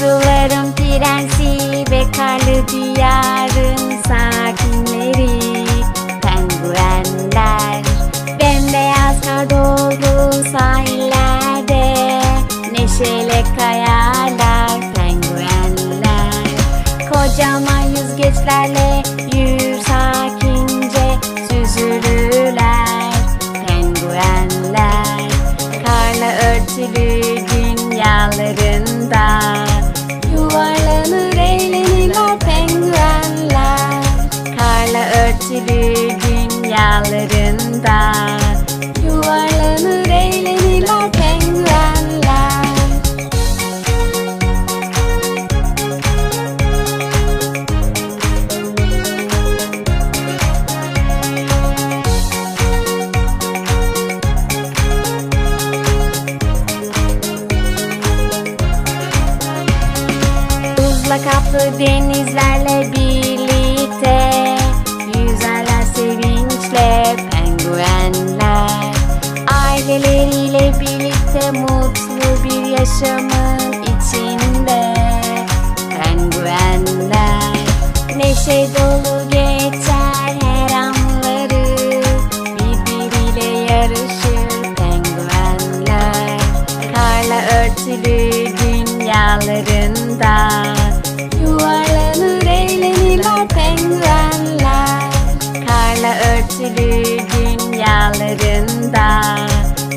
Kuzuların prensi ve karlı diyarın sakinleri. Penguenler Bembeyaz kar dolu sahillerde Neşeyle kayarlar penguenler. Kocaman yüzgeçlerle Örtülü dünyalarında. Yuvarlanır eğlenirler penguenler. Buzla kaplı denizlerle birlikte Aileleriyle birlikte mutlu bir yaşamın içinde. Penguenler Neşe dolu geçer her anları. Birbiriyle yarışır penguenler Karla örtülü dünyalarında. Yuvarlanır eğlenirler penguenler. Karla örtülü dünyalarında Yuvarlanır eğlenirler